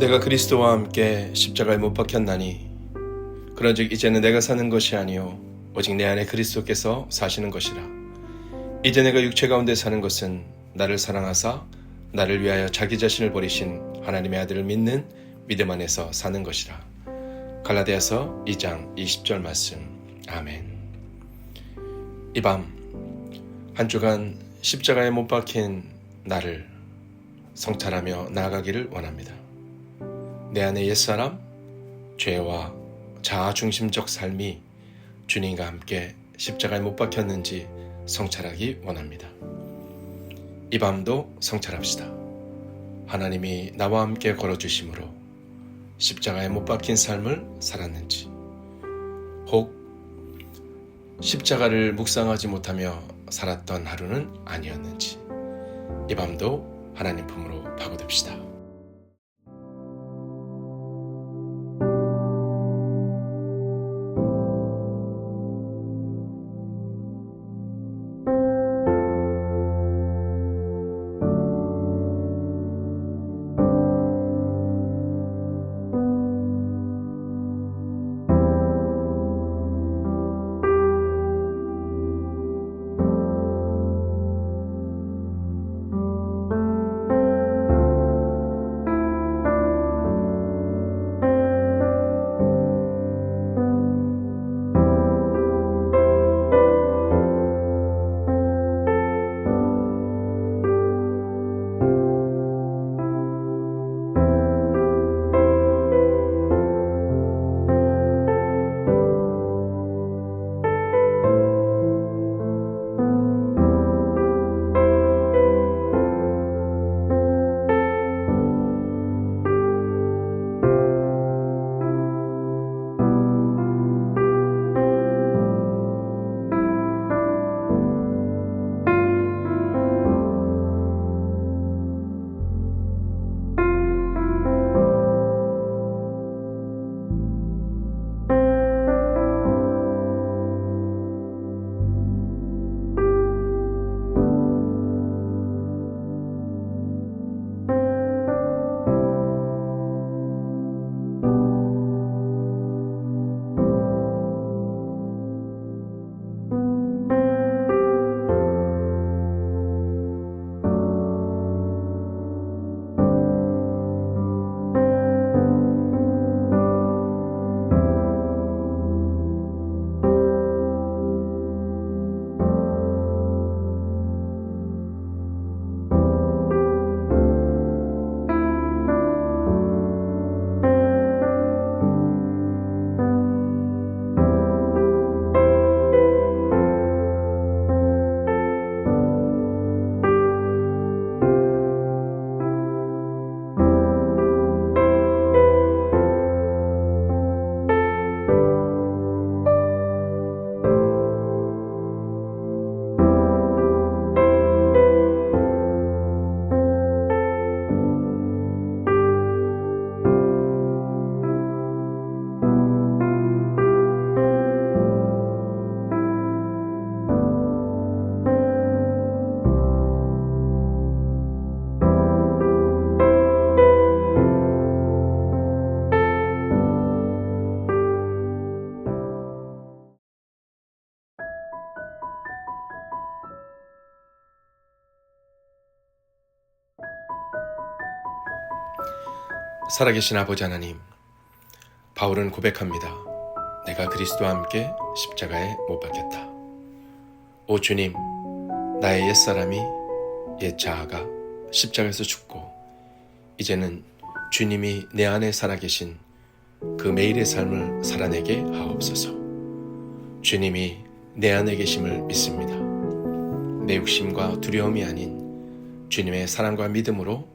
내가 그리스도와 함께 십자가에 못 박혔나니 그런즉 이제는 내가 사는 것이 아니요 오직 내 안에 그리스도께서 사시는 것이라. 이제 내가 육체 가운데 사는 것은 나를 사랑하사 나를 위하여 자기 자신을 버리신 하나님의 아들을 믿는 믿음 안에서 사는 것이라. 갈라디아서 2장 20절 말씀. 아멘. 이 밤 한 주간 십자가에 못 박힌 나를 성찰하며 나아가기를 원합니다. 내 안의 옛사람, 죄와 자아 중심적 삶이 주님과 함께 십자가에 못 박혔는지 성찰하기 원합니다. 이 밤도 성찰합시다. 하나님이 나와 함께 걸어주심으로 십자가에 못 박힌 삶을 살았는지, 혹 십자가를 묵상하지 못하며 살았던 하루는 아니었는지, 이 밤도 하나님 품으로 파고듭시다. 살아계신 아버지 하나님, 바울은 고백합니다. 내가 그리스도와 함께 십자가에 못 박혔다. 오 주님, 나의 옛사람이 옛 자아가 십자가에서 죽고 이제는 주님이 내 안에 살아계신 그 매일의 삶을 살아내게 하옵소서. 주님이 내 안에 계심을 믿습니다. 내 욕심과 두려움이 아닌 주님의 사랑과 믿음으로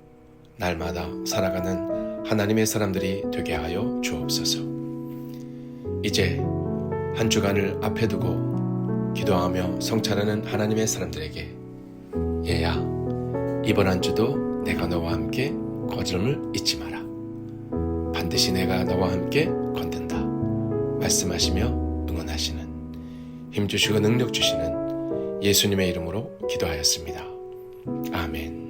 날마다 살아가는 하나님의 사람들이 되게 하여 주옵소서. 이제 한 주간을 앞에 두고 기도하며 성찰하는 하나님의 사람들에게 얘야 이번 한 주도 내가 너와 함께 거절을 잊지 마라. 반드시 내가 너와 함께 건든다. 말씀하시며 응원하시는 힘 주시고 능력 주시는 예수님의 이름으로 기도하였습니다. 아멘.